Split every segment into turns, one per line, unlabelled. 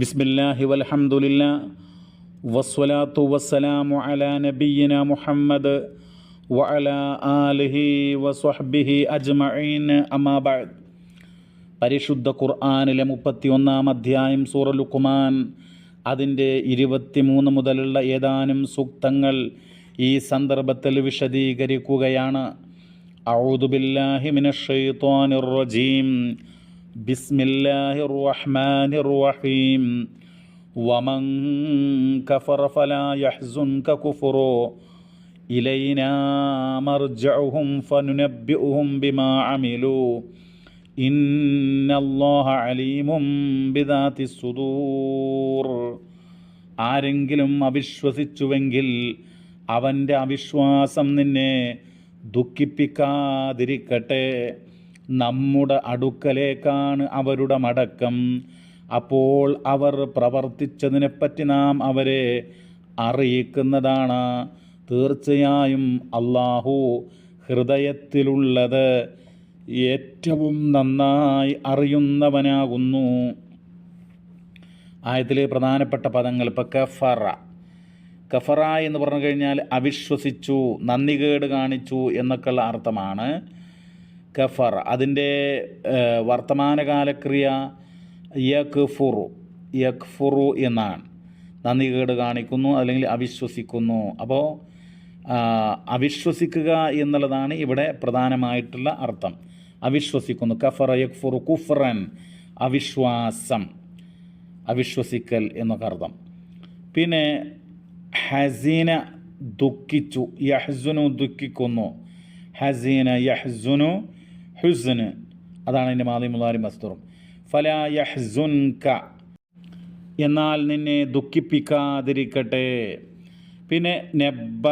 ബിസ്മില്ലാഹി വലഹമുല്ല വസ്വലാത്തു വസ്സലാമു അലാ നബീന മുഹമ്മദ് വഅല ആലിഹി വസ്വഹ്ബിഹി അജ്മഈൻ. അമാബാദ് പരിശുദ്ധ ഖുർആാനിലെ മുപ്പത്തി ഒന്നാം അധ്യായം സൂറ ലുക്കുമാൻ അതിന്റെ ഇരുപത്തിമൂന്ന് മുതലുള്ള ഏതാനും സൂക്തങ്ങൾ ഈ സന്ദർഭത്തിൽ വിശദീകരിക്കുകയാണ്. ഔദുബില്ലാഹിമിൻ റജീം. മിനശ്ശൈത്വാനിർ റഹ്മാനി റഹീം വമൻ കഫറ ഫലാ യഹ്സുൻക കുഫ്റു. ഇലൈനാ മർജഉഹും ഫനുനബ്ബിഉഹും ബിമാ അമിലൂ. ഇന്നല്ലാഹ അലീമും ബിദാതിസ് സുദൂർ. ആരെങ്കിലും അവിശ്വസിച്ചുവെങ്കിൽ അവന്റെ അവിശ്വാസം നിന്നെ ദുഃഖിപ്പിക്കാതിരിക്കട്ടെ. നമ്മുടെ അടുക്കലേക്കാണ് അവരുടെ മടക്കം. അപ്പോൾ അവർ പ്രവർത്തിച്ചതിനെപ്പറ്റി നാം അവരെ അറിയിക്കുന്നതാണ്. തീർച്ചയായും അള്ളാഹു ഹൃദയത്തിലുള്ളത് ഏറ്റവും നന്നായി അറിയുന്നവനാകുന്നു. ആയത്തിലെ പ്രധാനപ്പെട്ട പദങ്ങൾ ഇപ്പോൾ കഫറ. കഫറ എന്ന് പറഞ്ഞു കഴിഞ്ഞാൽ അവിശ്വസിച്ചു നന്ദികേട് കാണിച്ചു എന്നൊക്കെയുള്ള അർത്ഥമാണ്. കഫർ അതിന്റെ വർത്തമാനകാലക്രിയ യഖ്ഫുറു യഖ്ഫുറു എന്നാണ്. നന്ദി കേട് കാണിക്കുന്നു അല്ലെങ്കിൽ അവിശ്വസിക്കുന്നു. അപ്പോൾ അവിശ്വസിക്കുക എന്നുള്ളതാണ് ഇവിടെ പ്രധാനമായിട്ടുള്ള അർത്ഥം. അവിശ്വസിക്കുന്നു. കഫർ യഖ്ഫുറു കുഫ്രൻ അവിശ്വാസം അവിശ്വസിക്കൽ എന്നൊക്കെ അർത്ഥം. പിന്നെ ഹസീന ദുഃഖിച്ചു യഹ്സുനു ദുഃഖിക്കുന്നു. ഹസീന യഹ്സുനു ഹുസ്ന് അതാണ് എന്റെ മാലിമുലാരി മസ്തുറും ഫല യഹ്സുൻക. എന്നാൽ നിന്നെ ദുഃഖിപ്പിക്കാതിരിക്കട്ടെ. പിന്നെ നെബ്ബ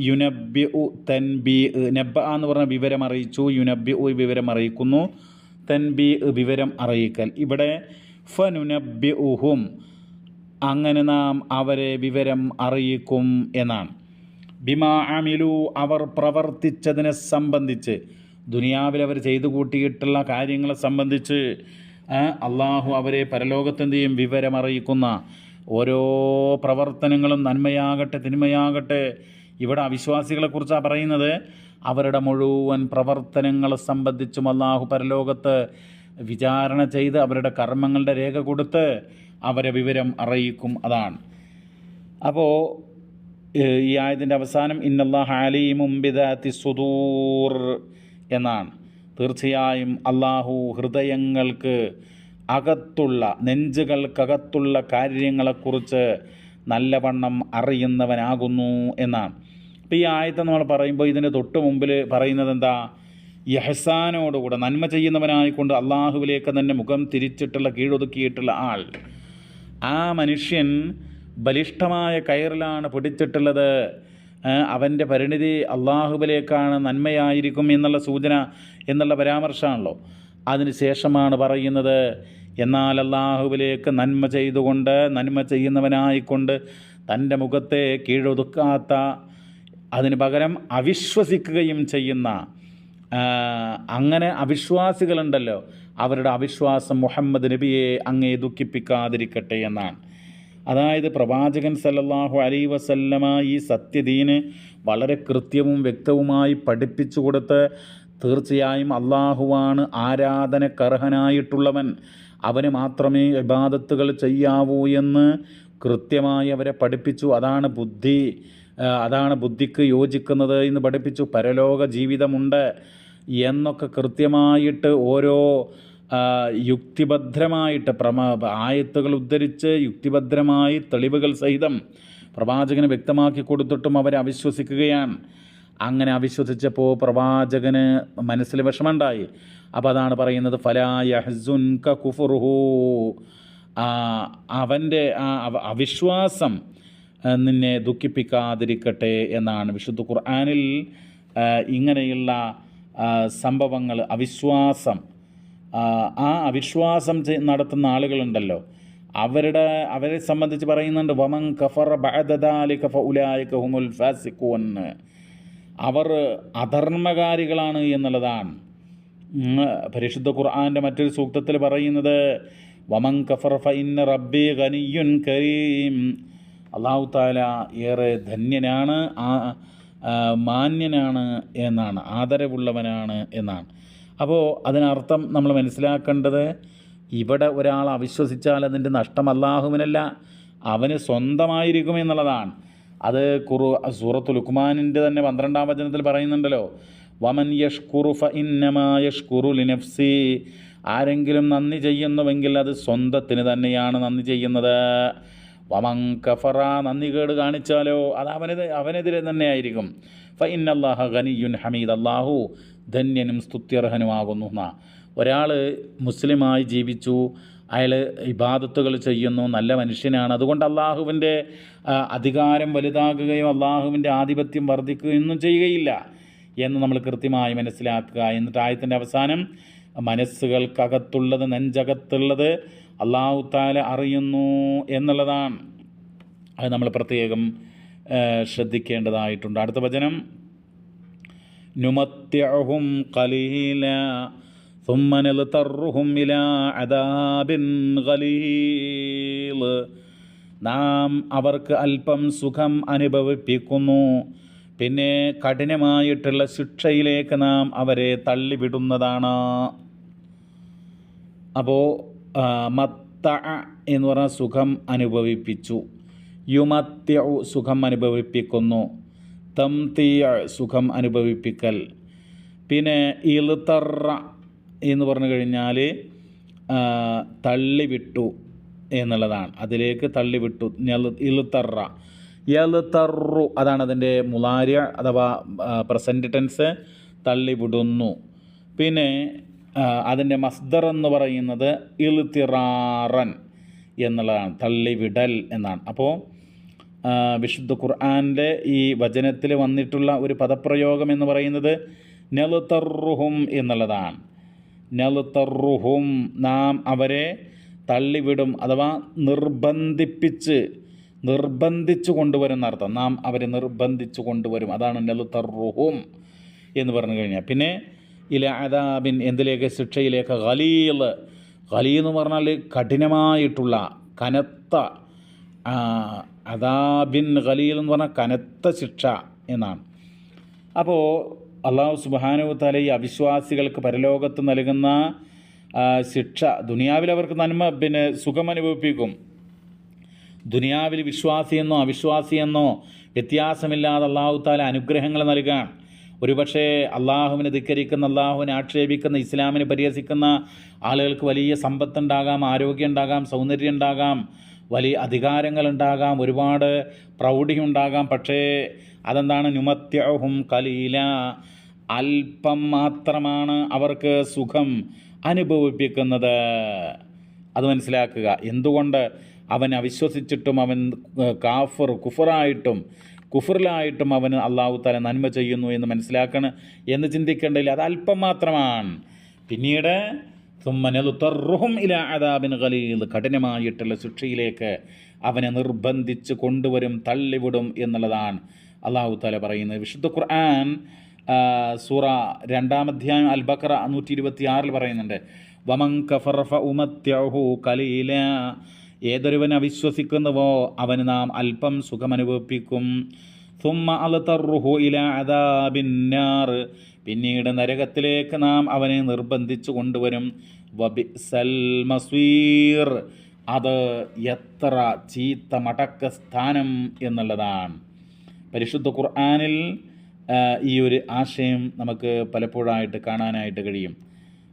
യുനബ് ഉ തൻബി നെബ്ബ എന്ന് പറഞ്ഞ വിവരം അറിയിച്ചു യുനബ് ഉ വിവരം അറിയിക്കുന്നു. തൻബി വിവരം അറിയിക്കൽ. ഇവിടെ ഫനുനബ്ബി ഉഹും അങ്ങനെ നാം അവരെ വിവരം അറിയിക്കും എന്നാണ്. ബിമാ അമിലു അവർ പ്രവർത്തിച്ചതിനെ സംബന്ധിച്ച്. ദുനിയാവിൽ അവർ ചെയ്തു കൂട്ടിയിട്ടുള്ള കാര്യങ്ങളെ സംബന്ധിച്ച് അള്ളാഹു അവരെ പരലോകത്തിന്റെയും വിവരമറിയിക്കുന്ന ഓരോ പ്രവർത്തനങ്ങളും നന്മയാകട്ടെ തിന്മയാകട്ടെ ഇവിടെ അവിശ്വാസികളെക്കുറിച്ചാണ് പറയുന്നത് അവരുടെ മുഴുവൻ പ്രവർത്തനങ്ങളെ സംബന്ധിച്ചും അള്ളാഹു പരലോകത്ത് വിചാരണ ചെയ്ത് അവരുടെ കർമ്മങ്ങളുടെ രേഖ കൊടുത്ത് അവരെ വിവരം അറിയിക്കും. അതാണ്. അപ്പോൾ ഈ ആയതിന്റെ അവസാനം ഇന്നല്ലാഹ് അലീമും ബിദാത്തി സുദൂർ. എന്നാണ്. തീർച്ചയായും അള്ളാഹു ഹൃദയങ്ങൾക്ക് അകത്തുള്ള നെഞ്ചുകൾക്കകത്തുള്ള കാര്യങ്ങളെക്കുറിച്ച് നല്ലവണ്ണം അറിയുന്നവനാകുന്നു എന്നാണ്. അപ്പോൾ ഈ ആയത്തെ നമ്മൾ പറയുമ്പോൾ ഇതിന്റെ തൊട്ട് മുമ്പിൽ പറയുന്നത് എന്താ യഹസാനോടുകൂടെ നന്മ ചെയ്യുന്നവനായിക്കൊണ്ട് അള്ളാഹുവിലേക്ക് തന്നെ മുഖം തിരിച്ചിട്ടുള്ള കീഴൊതുക്കിയിട്ടുള്ള ആൾ. ആ മനുഷ്യൻ ബലിഷ്ഠമായ കയറിലാണ് പിടിച്ചിട്ടുള്ളത്. അവന്റെ പരിണിതി അള്ളാഹുബിലേക്കാണ് നന്മയായിരിക്കും എന്നുള്ള സൂചന എന്നുള്ള പരാമർശമാണല്ലോ. അതിനുശേഷമാണ് പറയുന്നത് എന്നാൽ അള്ളാഹുവിലേക്ക് നന്മ ചെയ്തുകൊണ്ട് നന്മ ചെയ്യുന്നവനായിക്കൊണ്ട് തന്റെ മുഖത്തെ കീഴൊതുക്കാത്ത അതിന് പകരം അവിശ്വസിക്കുകയും ചെയ്യുന്ന അങ്ങനെ അവിശ്വാസികളുണ്ടല്ലോ. അവരുടെ അവിശ്വാസം മുഹമ്മദ് നബിയെ അങ്ങേ ദുഃഖിപ്പിക്കാതിരിക്കട്ടെ എന്നാണ്. അതായത് പ്രവാചകൻ സല്ലല്ലാഹു അലൈ വസല്ലമ ഈ സത്യദീന് വളരെ കൃത്യവും വ്യക്തവുമായി പഠിപ്പിച്ചു കൊടുത്ത് തീർച്ചയായും അള്ളാഹുവാണ് ആരാധനക്കർഹനായിട്ടുള്ളവൻ. അവന് മാത്രമേ ഇബാദത്തുകൾ ചെയ്യാവൂ എന്ന് കൃത്യമായി അവരെ പഠിപ്പിച്ചു. അതാണ് ബുദ്ധി. അതാണ് ബുദ്ധിക്ക് യോജിക്കുന്നത് എന്ന് പഠിപ്പിച്ചു. പരലോക ജീവിതമുണ്ട് എന്നൊക്കെ കൃത്യമായിട്ട് ഓരോ യുക്തിഭദ്രമായിട്ട് പ്രമാ ആയത്തുകൾ ഉദ്ധരിച്ച് യുക്തിഭദ്രമായി തെളിവുകൾ സഹിതം പ്രവാചകന് വ്യക്തമാക്കി കൊടുത്തിട്ടും അവരെ അവിശ്വസിക്കുകയാണ്. അങ്ങനെ അവിശ്വസിച്ചപ്പോൾ പ്രവാചകന് മനസ്സിൽ വിഷമമുണ്ടായി. അപ്പോൾ അതാണ് പറയുന്നത് ഫലായഹുൻ കുഫുർഹു അവന്റെ ആ അവിശ്വാസം നിന്നെ ദുഃഖിപ്പിക്കാതിരിക്കട്ടെ എന്നാണ്. വിശുദ്ധ ഖുർആാനിൽ ഇങ്ങനെയുള്ള സംഭവങ്ങൾ അവിശ്വാസം ആ അവിശ്വാസം നടത്തുന്ന ആളുകളുണ്ടല്ലോ. അവരുടെ അവരെ സംബന്ധിച്ച് പറയുന്നുണ്ട് വമൻ കഫർ ബഅദാലി കഫ ഉലായിക ഹുമുൽ ഫാസിഖൂൻ. അവർ അധർമ്മകാരികളാണ് എന്നുള്ളതാണ്. പരിശുദ്ധ ഖുർആന്റെ മറ്റൊരു സൂക്തത്തിൽ പറയുന്നത് വമൻ കഫർ ഫഇന്ന റബ്ബി ഖനിയുൻ കരീം. അള്ളാഹു താല ഏറെ ധന്യനാണ് ആ, മാന്യനാണ് എന്നാണ് ആദരവുള്ളവനാണ് എന്നാണ്. അപ്പോൾ അതിനർത്ഥം നമ്മൾ മനസ്സിലാക്കേണ്ടത് ഇവിടെ ഒരാൾ അവിശ്വസിച്ചാൽ അതിന്റെ നഷ്ടം അല്ലാഹുവിനല്ല അവന് സ്വന്തമായിരിക്കും എന്നുള്ളതാണ്. അത് കുറു സൂറത്ത് ലുക്മാനിന്റെ തന്നെ പന്ത്രണ്ടാം വചനത്തിൽ പറയുന്നുണ്ടല്ലോ വമൻ യഷ്കുറു ഫ ഇന്നമാ യഷ്കുറു ലിനഫ്സി. ആരെങ്കിലും നന്ദി ചെയ്യുന്നുവെങ്കിൽ അത് സ്വന്തത്തിന് തന്നെയാണ് നന്ദി ചെയ്യുന്നത്. വമൻ കഫറ നന്ദി കേട് കാണിച്ചാലോ അത് അവനെ അവനെതിരെ തന്നെയായിരിക്കും. ഫ ഇന്നല്ലാഹ ഖനിയുൻ ഹമീദ് അള്ളാഹു ധന്യനും സ്തുത്യർഹനുമാകുന്നു ഒരാൾ മുസ്ലിമായി ജീവിച്ചു അയാൾ ഇബാദത്തുകൾ ചെയ്യുന്നു നല്ല മനുഷ്യനാണ്. അതുകൊണ്ട് അള്ളാഹുവിന്റെ അധികാരം വലുതാകുകയോ അള്ളാഹുവിന്റെ ആധിപത്യം വർദ്ധിക്കുകയോ ഒന്നും ചെയ്യുകയില്ല എന്ന് നമ്മൾ കൃത്യമായി മനസ്സിലാക്കുക. എന്നിട്ട് ആയത്തിന്റെ അവസാനം മനസ്സുകൾക്കകത്തുള്ളത് നെഞ്ചകത്തുള്ളത് അള്ളാഹു താല അറിയുന്നു എന്നുള്ളതാണ്. അത് നമ്മൾ പ്രത്യേകം ശ്രദ്ധിക്കേണ്ടതായിട്ടുണ്ട്. അടുത്ത വചനം. നുമത്യഹും കലീല ثم نلترهم إلى عذاب غليظ നാം അവർക്ക് അല്പം സുഖം അനുഭവിപ്പിക്കുന്നു പിന്നെ കഠിനമായിട്ടുള്ള ശിക്ഷയിലേക്ക് നാം അവരെ തള്ളിവിടുന്നതാണ് അപ്പോൾ മത്ത എന്ന് പറഞ്ഞാൽ സുഖം അനുഭവിപ്പിച്ചു യുമത്യ സുഖം അനുഭവിപ്പിക്കുന്നു തംതീയ സുഖം അനുഭവിപ്പിക്കൽ. പിന്നെ ഇളുത്തറ എന്ന് പറഞ്ഞു കഴിഞ്ഞാൽ തള്ളിവിട്ടു എന്നുള്ളതാണ്. അതിലേക്ക് തള്ളിവിട്ടു. ഇളുത്തറ യളുത്തറു അതാണ് അതിന്റെ മുലാര്യ അഥവാ പ്രസന്റ് ടെൻസ് തള്ളിവിടുന്നു. പിന്നെ അതിന്റെ മസ്ദർ എന്ന് പറയുന്നത് ഇളുത്തിറാറൻ എന്നുള്ളതാണ്. തള്ളിവിടൽ എന്നാണ്. അപ്പോൾ വിശുദ്ധ ഖുർആാനിലെ ഈ വചനത്തിൽ വന്നിട്ടുള്ള ഒരു പദപ്രയോഗം എന്ന് പറയുന്നത് നെളുത്തറുഹും എന്നുള്ളതാണ്. നെളുത്തറുഹും നാം അവരെ തള്ളിവിടും അഥവാ നിർബന്ധിപ്പിച്ച് നിർബന്ധിച്ചു കൊണ്ടുവരും അർത്ഥം. നാം അവരെ നിർബന്ധിച്ചു കൊണ്ടുവരും. അതാണ് നെളുത്തറുഹും എന്ന് പറഞ്ഞു കഴിഞ്ഞാൽ. പിന്നെ ഇല അദാബിൻ എന്തിലേക്ക്? ശിക്ഷയിലേക്ക്. ഖലീൽ. ഖലീ എന്ന് പറഞ്ഞാൽ കഠിനമായിട്ടുള്ള കനത്ത അദാബിൻ ഖലീൽ എന്ന് പറഞ്ഞാൽ കനത്ത ശിക്ഷ എന്നാണ്. അപ്പോൾ അള്ളാഹു സുബാനു താല ഈ അവിശ്വാസികൾക്ക് പരലോകത്ത് നൽകുന്ന ശിക്ഷ ദുനിയാവിൽ അവർക്ക് നന്മ പിന്നെ സുഖം അനുഭവിപ്പിക്കും. ദുനിയാവിൽ വിശ്വാസിയെന്നോ അവിശ്വാസിയെന്നോ വ്യത്യാസമില്ലാതെ അള്ളാഹു താല അനുഗ്രഹങ്ങൾ നൽകാൻ. ഒരുപക്ഷെ അള്ളാഹുവിനെ ധിക്കരിക്കുന്ന അള്ളാഹുവിനെ ആക്ഷേപിക്കുന്ന ഇസ്ലാമിനെ പരിഹസിക്കുന്ന ആളുകൾക്ക് വലിയ സമ്പത്തുണ്ടാകാം ആരോഗ്യം ഉണ്ടാകാം സൗന്ദര്യം ഉണ്ടാകാം. വലിയ അധികാരങ്ങളുണ്ടാകാം ഒരുപാട് പ്രൗഢി ഉണ്ടാകാം പക്ഷേ അതെന്താണ്? നുമത്യഹും കലീല. അല്പം മാത്രമാണ് അവർക്ക് സുഖം അനുഭവിപ്പിക്കുന്നത്. അത് മനസ്സിലാക്കുക. എന്തുകൊണ്ട് അവൻ അവിശ്വസിച്ചിട്ടും അവൻ കാഫർ കുഫറായിട്ടും കുഫറിലായിട്ടും അവന് അള്ളാഹു തല നന്മ ചെയ്യുന്നു എന്ന് മനസ്സിലാക്കണം എന്ന് ചിന്തിക്കേണ്ടതില്ല. അത് അല്പം മാത്രമാണ്. പിന്നീട് തുമ്മനലുത്തറുഹും ഇല അദാബിൻ ഖലീൽ കഠിനമായിട്ടുള്ള ശിക്ഷയിലേക്ക് അവനെ നിർബന്ധിച്ച് കൊണ്ടുവരും തള്ളിവിടും എന്നുള്ളതാണ് അള്ളാഹു താല പറയുന്നത്. വിശുദ്ധ ഖുർആൻ സൂറ രണ്ടാം അധ്യായം അൽ ബക്ര നൂറ്റി ഇരുപത്തി ആറിൽ പറയുന്നുണ്ട് വമൻ കഫർഫ ഉമത്യഹു കലീല ഏതൊരുവൻ അവിശ്വസിക്കുന്നുവോ അവന് നാം അല്പം സുഖമനുഭവിപ്പിക്കും. സുമ്മ അൽത്തറുഹു ഇല അദാബിന്നാർ പിന്നീട് നരകത്തിലേക്ക് നാം അവനെ നിർബന്ധിച്ചു കൊണ്ടുവരും വബിസൽ മസീർ അത് എത്ര ചീത്ത മടക്ക സ്ഥാനം എന്നുള്ളതാണ് പരിശുദ്ധ ഖുർആാനിൽ ആ, ഈ ഒരു ആശയം നമുക്ക് പലപ്പോഴായിട്ട് കാണാനായിട്ട് കഴിയും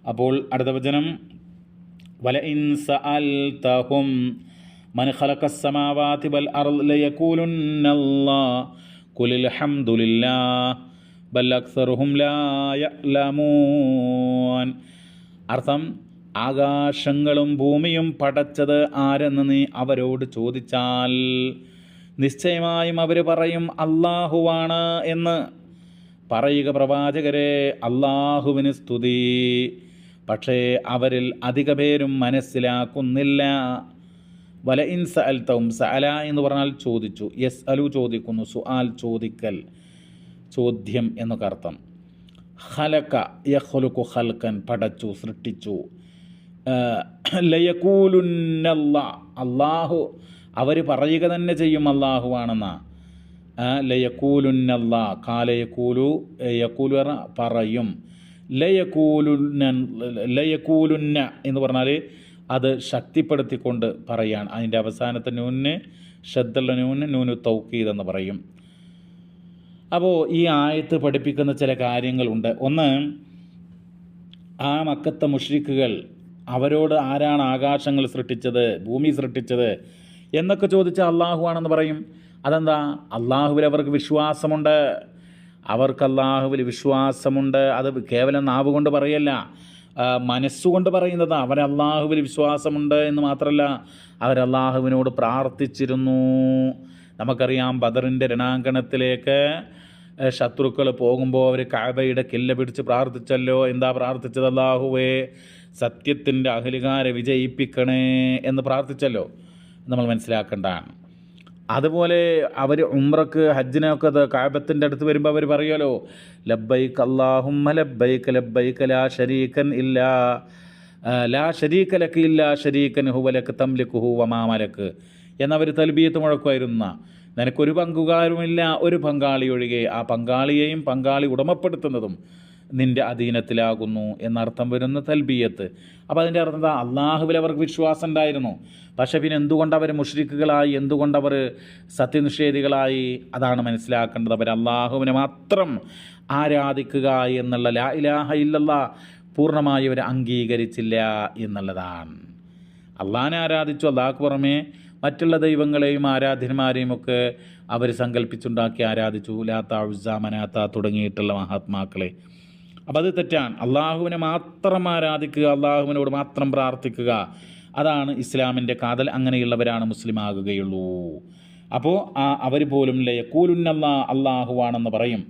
അപ്പോൾ അടുത്ത വചനം വലഇൻ സഅൽതഹും മൻ ഖലഖ السماوات والأرض ليقولن الله കുലിൽ ഹംദുലില്ലാ ബൽ അക്സറുഹും ലായലമൂൻ അർത്ഥം ആകാശങ്ങളും ഭൂമിയും പടച്ചത് ആരെന്ന് നീ അവരോട് ചോദിച്ചാൽ നിശ്ചയമായും അവർ പറയും അള്ളാഹുവാണ് എന്ന്. പറയുക പ്രവാചകരെ അള്ളാഹുവിന് സ്തുതി. പക്ഷേ അവരിൽ അധിക പേരും മനസ്സിലാക്കുന്നില്ല. വല ഇൻ സഅൽത്തവും സഅല എന്ന് പറഞ്ഞാൽ ചോദിച്ചു. യെസ് അലു ചോദിക്കുന്നു. സുആൽ ചോദിക്കൽ ചോദ്യം എന്നൊക്കെ അർത്ഥം. ഹലക്ക യഹ്ലുക്കു ഹൽക്കൻ പടച്ചു സൃഷ്ടിച്ചു. ലയക്കൂലുന്നല്ല അള്ളാഹു അവർ പറയുക തന്നെ ചെയ്യും അള്ളാഹുവാണെന്ന ലയക്കൂലുന്നല്ല കാലയക്കൂലു യക്കൂലു പറയും. ലയക്കൂലുന്ന ലയക്കൂലുന്ന എന്ന് പറഞ്ഞാൽ അത് ശക്തിപ്പെടുത്തിക്കൊണ്ട് പറയുകയാണ് അതിന്റെ അവസാനത്തെ നൂന് ഷദ്ദുള്ള നൂന് നൂന് തൗക്കീദ് എന്ന് പറയും. അപ്പോൾ ഈ ആയത്ത് പഠിപ്പിക്കുന്ന ചില കാര്യങ്ങളുണ്ട്. ഒന്ന് ആ മക്കത്തെ മുഷ്രിക്കുകൾ അവരോട് ആരാണ് ആകാശങ്ങൾ സൃഷ്ടിച്ചത് ഭൂമി സൃഷ്ടിച്ചത് എന്നൊക്കെ ചോദിച്ചാൽ അള്ളാഹു ആണെന്ന് പറയും. അതെന്താ? അള്ളാഹുവിൽ അവർക്ക് വിശ്വാസമുണ്ട്. അവർക്ക് അള്ളാഹുവിൽ വിശ്വാസമുണ്ട്. അത് കേവലം നാവ് കൊണ്ട് പറയല്ല. മനസ്സുകൊണ്ട് പറയുന്നത് അവർ അള്ളാഹുവിൽ വിശ്വാസമുണ്ട് എന്ന് മാത്രമല്ല അവർ അള്ളാഹുവിനോട് പ്രാർത്ഥിച്ചിരുന്നു. നമുക്കറിയാം ബദറിന്റെ രണാങ്കണത്തിലേക്ക് ശത്രുക്കൾ പോകുമ്പോൾ അവർ കാബയുടെ കില്ല പിടിച്ച് പ്രാർത്ഥിച്ചല്ലോ എന്താ പ്രാർത്ഥിച്ചത് അല്ലാഹുവേ? സത്യത്തിന്റെ അഹലികാരെ വിജയിപ്പിക്കണേ എന്ന് പ്രാർത്ഥിച്ചല്ലോ. നമ്മൾ മനസ്സിലാക്കേണ്ടതാണ്. അതുപോലെ അവർ ഉംറക്ക് ഹജ്ജിനൊക്കെ കാബത്തിന്റെ അടുത്ത് വരുമ്പോൾ അവർ പറയുമല്ലോ ലബ്ബൈക്ക് അള്ളാഹുമ്മ ലബ്ബൈക്ക് ലബ്ബൈക്ക് ലാ ഷരീക്കൻ ഇല്ല ലാ ഷരീക്കലക്ക് ഇല്ല ഷരീക്കൻ ഹുവലക്ക് തംലിക്ക് ഹുവമാമലക്ക് എന്നവർ തൽബീത്ത് മുഴക്കുമായിരുന്ന. നിനക്കൊരു പങ്കുകാരുമില്ല ഒരു പങ്കാളി ഒഴികെ ആ പങ്കാളിയെയും പങ്കാളി ഉടമപ്പെടുത്തുന്നതും നിന്റെ അധീനത്തിലാകുന്നു എന്നർത്ഥം വരുന്ന തൽബിയത്ത്. അപ്പോൾ അതിന്റെ അർത്ഥം എന്താ? അള്ളാഹുവിൽ അവർക്ക് വിശ്വാസം ഉണ്ടായിരുന്നു. പക്ഷേ പിന്നെ എന്തുകൊണ്ട് അവർ മുഷ്രിക്കുകളായി? എന്തുകൊണ്ട് അവർ സത്യനിഷേധികളായി? അതാണ് മനസ്സിലാക്കേണ്ടത്. അവർ അള്ളാഹുവിനെ മാത്രം ആരാധിക്കുക എന്നുള്ള ലാ ഇലാഹ ഇല്ലല്ല പൂർണമായി അവർ അംഗീകരിച്ചില്ല എന്നുള്ളതാണ്. അള്ളാഹിനെ ആരാധിച്ചു അള്ളാഹ്ക്ക് പുറമേ മറ്റുള്ള ദൈവങ്ങളെയും ആരാധ്യന്മാരെയും ഒക്കെ അവർ സങ്കല്പിച്ചുണ്ടാക്കി ആരാധിച്ചു. ലാത്ത ഉസ്സ മനാത്ത തുടങ്ങിയിട്ടുള്ള മഹാത്മാക്കളെ. അപ്പോൾ അത് തെറ്റാണ്. അള്ളാഹുവിനെ മാത്രം ആരാധിക്കുക അള്ളാഹുവിനോട് മാത്രം പ്രാർത്ഥിക്കുക അതാണ് ഇസ്ലാമിന്റെ കാതൽ. അങ്ങനെയുള്ളവരാണ് മുസ്ലിം ആകുകയുള്ളൂ. അപ്പോൾ ആ അവർ പോലും ലയക്കൂലുന്നല്ലാ അള്ളാഹുവാണെന്ന് പറയും.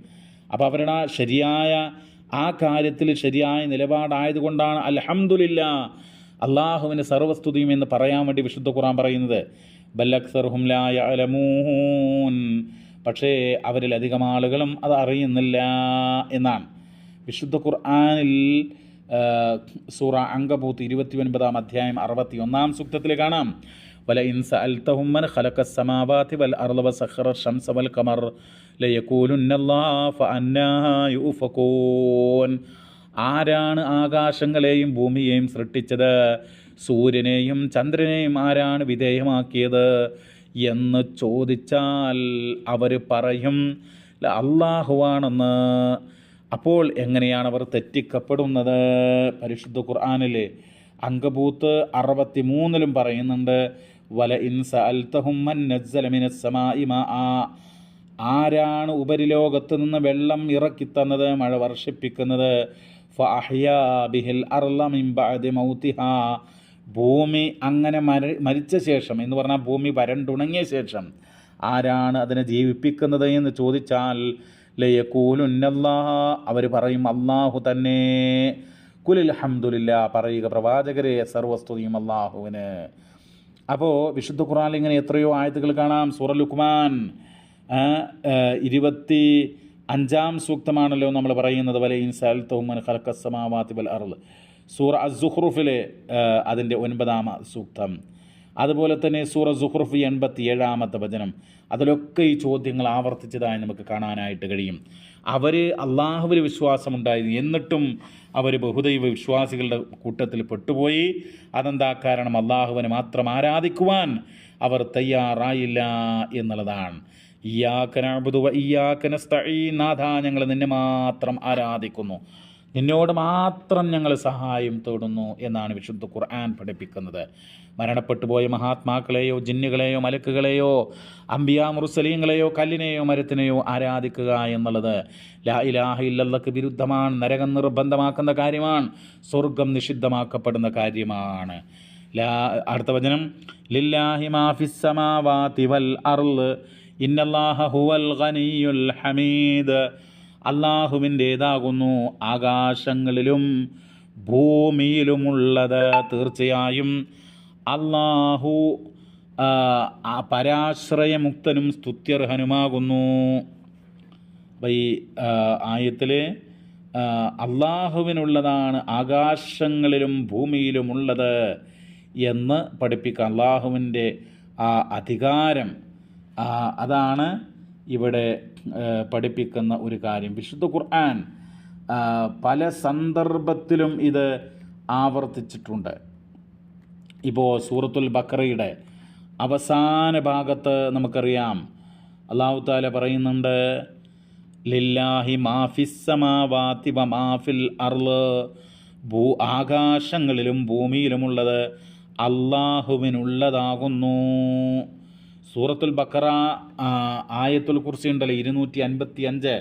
അപ്പോൾ അവരുടെ ശരിയായ ആ കാര്യത്തിൽ ശരിയായ നിലപാടായതുകൊണ്ടാണ് അലഹമുല്ല അള്ളാഹുവിന് സർവസ്തുതിയും എന്ന് പറയാൻ വേണ്ടി വിശുദ്ധ ഖുറാൻ പറയുന്നത്. ബല്ലക്സർഹും ലാ യഅലമൂൻ. പക്ഷേ അവരിലധികം ആളുകളും അത് അറിയുന്നില്ല എന്നാണ്. വിശുദ്ധ ഖുർആാനിൽ സൂറ അങ്കബൂത്ത് ഇരുപത്തി ഒൻപതാം അധ്യായം അറുപത്തി ഒന്നാം സൂക്തത്തിൽ കാണാം. വല ഇൻസ അൽത്തഹുമ്മൻ ഖലഖ സമാവാതി വൽ അർള വസഖറ ഷംസ വൽ യുഫകൂൻ ആരാണ് ആകാശങ്ങളെയും ഭൂമിയെയും സൃഷ്ടിച്ചത്? സൂര്യനെയും ചന്ദ്രനെയും ആരാണ് വിധേയമാക്കിയത്? എന്ന് ചോദിച്ചാൽ അവർ പറയും "ല അള്ളാഹുവാണെന്ന് അപ്പോൾ എങ്ങനെയാണ് അവർ തെറ്റിക്കപ്പെടുന്നത്? പരിശുദ്ധ ഖുർആാനിൽ അങ്കബൂത്ത് അറുപത്തി മൂന്നിലും പറയുന്നുണ്ട് വല ഇൻസ അൽത്തഹുമ്മൻ ആരാണ് ഉപരിലോകത്ത് നിന്ന് വെള്ളം ഇറക്കി ഇറക്കിത്തന്നത് മഴ വർഷിപ്പിക്കുന്നത്? ഭൂമി അങ്ങനെ മരി മരിച്ച ശേഷം എന്ന് പറഞ്ഞാൽ ഭൂമി വരണ്ടുണങ്ങിയ ശേഷം ആരാണ് അതിനെ ജീവിപ്പിക്കുന്നത് എന്ന് ചോദിച്ചാൽ ലയക്കൂലുന്നല്ലാ അവർ പറയും അള്ളാഹു തന്നെ. കുലിൽ ഹംദുലില്ല പറയുക പ്രവാചകരെ സർവസ്തുതിയും അള്ളാഹുവിന് അപ്പോൾ വിശുദ്ധ ഖുറാനിൽ ഇങ്ങനെ എത്രയോ ആയത്തുകൾ കാണാം. സൂറ ലുക്മാൻ ഇരുപത്തി അഞ്ചാം സൂക്തമാണല്ലോ നമ്മൾ പറയുന്നത്. വല ഇൻസാൽ തൗമൻ ഖലക്കസമാവാത്തി ബൽ അർൾ സൂറ അസുഹ്റുഫിലെ അതിന്റെ ഒൻപതാം സൂക്തം. അതുപോലെ തന്നെ സൂറ സുഹ്റുഫ് എൺപത്തി ഏഴാമത്തെ വചനം. അതിലൊക്കെ ഈ ചോദ്യങ്ങൾ ആവർത്തിച്ചതായി നമുക്ക് കാണാനായിട്ട് കഴിയും. അവർ അള്ളാഹുവിൽ വിശ്വാസമുണ്ടായിരുന്നു. എന്നിട്ടും അവർ ബഹുദൈവ വിശ്വാസികളുടെ കൂട്ടത്തിൽ പെട്ടുപോയി. അതെന്താ കാരണം? അള്ളാഹുവിനെ മാത്രം ആരാധിക്കുവാൻ അവർ തയ്യാറായില്ല എന്നുള്ളതാണ്. ഇയാക്കനബുദുവ ഈ നാഥ ഞങ്ങൾ നിന്നെ മാത്രം ആരാധിക്കുന്നു. നിന്നോട് മാത്രം ഞങ്ങൾ സഹായം തേടുന്നു എന്നാണ് വിശുദ്ധ ഖുർആൻ പഠിപ്പിക്കുന്നത്. മരണപ്പെട്ടു പോയ മഹാത്മാക്കളെയോ ജിന്നുകളെയോ മലക്കുകളെയോ അമ്പിയാ മുറുസലീങ്ങളെയോ കല്ലിനെയോ മരത്തിനെയോ ആരാധിക്കുക എന്നുള്ളത് ലാ ഇലാഹ ഇല്ലല്ലക്ക് വിരുദ്ധമാണ് നരകം നിർബന്ധമാക്കുന്ന കാര്യമാണ് സ്വർഗം നിഷിദ്ധമാക്കപ്പെടുന്ന കാര്യമാണ്. ലാ അടുത്ത വചനം ലില്ലാഹി മാഫിസ് സമാവാതി വൽ അർൾ ഇന്നല്ലാഹ ഹുവൽ ഹമീദ്. അള്ളാഹുവിന്റേതാകുന്നു ആകാശങ്ങളിലും ഭൂമിയിലുമുള്ളത്. തീർച്ചയായും അള്ളാഹു പരാശ്രയമുക്തനും സ്തുത്യർഹനുമാകുന്നു. അപ്പം ഈ ആയത്തിൽ അള്ളാഹുവിനുള്ളതാണ് ആകാശങ്ങളിലും ഭൂമിയിലുമുള്ളത് എന്ന് പഠിപ്പിക്കുക. അള്ളാഹുവിന്റെ ആ അധികാരം അതാണ് ഇവിടെ പഠിപ്പിക്കുന്ന ഒരു കാര്യം. വിശുദ്ധ ഖുർആൻ പല സന്ദർഭത്തിലും ഇത് ആവർത്തിച്ചിട്ടുണ്ട്. ഇപ്പോൾ സൂറത്തുൽ ബക്കറയുടെ അവസാന ഭാഗത്ത് നമുക്കറിയാം. അള്ളാഹു താല പറയുന്നുണ്ട് ലില്ലാഹി മാഫിസമാവാത്തി മാഫിൽ അർൾ. ഭൂ ആകാശങ്ങളിലും ഭൂമിയിലുമുള്ളത് അള്ളാഹുവിനുള്ളതാകുന്നു സൂറത്തുൽ ബക്കറ ആയത്തുൽ കുർസി ഉണ്ടല്ലോ ഇരുന്നൂറ്റി അൻപത്തി അഞ്ച്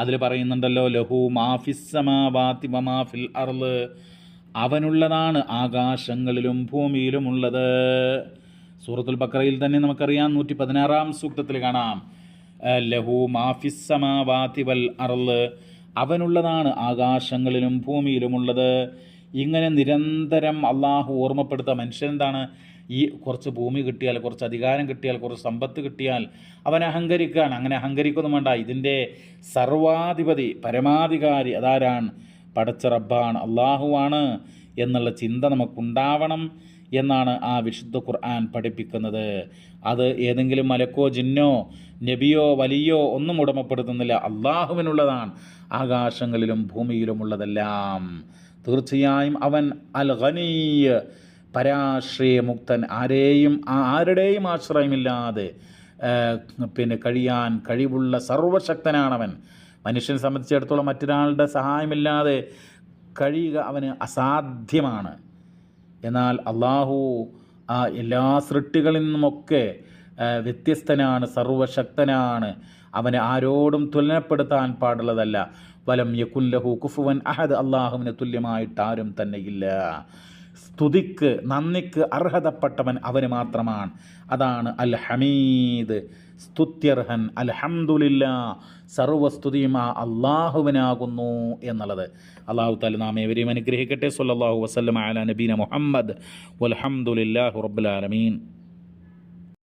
അതിൽ പറയുന്നുണ്ടല്ലോ ലഹു മാഫിസമാവാത്തി മമാഫിൽ മാഫിൽ അർൾ അവനുള്ളതാണ് ആകാശങ്ങളിലും ഭൂമിയിലും ഉള്ളത്. സൂറത്തുൽ ബക്കറയിൽ തന്നെ നമുക്കറിയാം നൂറ്റി പതിനാറാം സൂക്തത്തിൽ കാണാം. ലഹു മാഫിസമാവാതി വൽ അർൾ അവനുള്ളതാണ് ആകാശങ്ങളിലും ഭൂമിയിലുമുള്ളത് ഇങ്ങനെ നിരന്തരം അള്ളാഹു ഓർമ്മപ്പെടുത്ത മനുഷ്യൻ എന്താണ്? ഈ കുറച്ച് ഭൂമി കിട്ടിയാൽ കുറച്ച് അധികാരം കിട്ടിയാൽ കുറച്ച് സമ്പത്ത് കിട്ടിയാൽ അവൻ അഹങ്കരിക്കുകയാണ് അങ്ങനെ അഹങ്കരിക്കൊന്നും വേണ്ട. ഇതിന്റെ സർവാധിപതി പരമാധികാരി അതാരാണ്? പടച്ച റബ്ബാണ് അള്ളാഹുവാണ് എന്നുള്ള ചിന്ത നമുക്കുണ്ടാവണം എന്നാണ് ആ വിശുദ്ധ ഖുർആൻ പഠിപ്പിക്കുന്നത്. അത് ഏതെങ്കിലും മലക്കോ ജിന്നോ നബിയോ വലിയോ ഒന്നും ഉടമപ്പെടുത്തുന്നില്ല. അള്ളാഹുവിനുള്ളതാണ് ആകാശങ്ങളിലും ഭൂമിയിലുമുള്ളതെല്ലാം. തീർച്ചയായും അവൻ അൽ ഖനീയ് പരാശ്രയമുക്തൻ ആരെയും ആരുടെയും ആശ്രയമില്ലാതെ പിന്നെ കഴിയാൻ കഴിവുള്ള സർവശക്തനാണവൻ മനുഷ്യനെ സംബന്ധിച്ചിടത്തോളം മറ്റൊരാളുടെ സഹായമില്ലാതെ കഴിയുക അവന് അസാധ്യമാണ്. എന്നാൽ അള്ളാഹു ആ എല്ലാ സൃഷ്ടികളിൽ നിന്നുമൊക്കെ വ്യത്യസ്തനാണ് സർവശക്തനാണ് അവനെ ആരോടും തുലനപ്പെടുത്താൻ പാടുള്ളതല്ല. വലം യക്കുല്ലഹു കുഫുവൻ അഹദ്. അള്ളാഹുവിന് തുല്യമായിട്ട് ആരും തന്നെയില്ല സ്തുതിക്ക് നന്ദിക്ക് അർഹതപ്പെട്ടവൻ അവന് മാത്രമാണ്. അതാണ് അൽ ഹമീദ് സ്തുത്യർഹൻ അൽഹംദുലില്ല. സർവസ്തുതിയും ആ അള്ളാഹുവിനാകുന്നു എന്നുള്ളത്. അള്ളാഹു താല നാം ഏവരെയും അനുഗ്രഹിക്കട്ടെ. സല്ലാഹു വസ്ലം അല നബീന മുഹമ്മദ്. വൽഹംദുലില്ലാഹു റബ്ബുൽ ആലമീൻ.